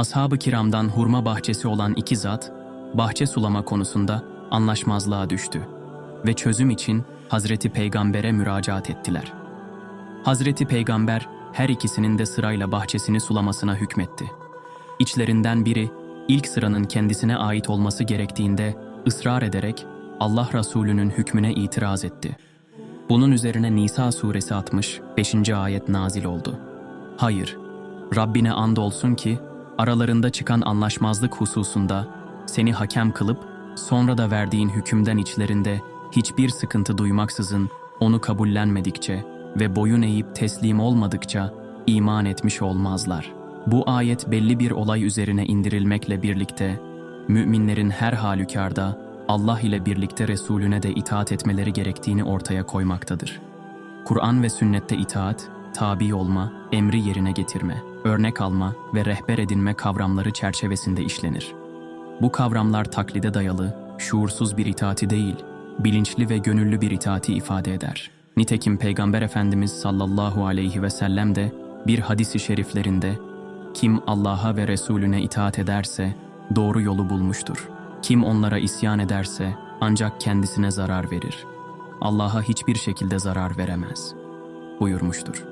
Ashab-ı kiramdan hurma bahçesi olan iki zat, bahçe sulama konusunda anlaşmazlığa düştü ve çözüm için Hazreti Peygamber'e müracaat ettiler. Hazreti Peygamber her ikisinin de sırayla bahçesini sulamasına hükmetti. İçlerinden biri ilk sıranın kendisine ait olması gerektiğinde ısrar ederek Allah Resulü'nün hükmüne itiraz etti. Bunun üzerine Nisa suresi 60 5. ayet nazil oldu. Hayır, Rabbine andolsun ki aralarında çıkan anlaşmazlık hususunda seni hakem kılıp sonra da verdiğin hükümden içlerinde hiçbir sıkıntı duymaksızın onu kabullenmedikçe ve boyun eğip teslim olmadıkça iman etmiş olmazlar. Bu ayet belli bir olay üzerine indirilmekle birlikte müminlerin her halükarda Allah ile birlikte Resulüne de itaat etmeleri gerektiğini ortaya koymaktadır. Kur'an ve sünnette itaat, tabi olma, emri yerine getirme, örnek alma ve rehber edinme kavramları çerçevesinde işlenir. Bu kavramlar taklide dayalı, şuursuz bir itaati değil, bilinçli ve gönüllü bir itaati ifade eder. Nitekim Peygamber Efendimiz sallallahu aleyhi ve sellem de bir hadisi şeriflerinde kim Allah'a ve Resulüne itaat ederse doğru yolu bulmuştur. Kim onlara isyan ederse ancak kendisine zarar verir. Allah'a hiçbir şekilde zarar veremez buyurmuştur.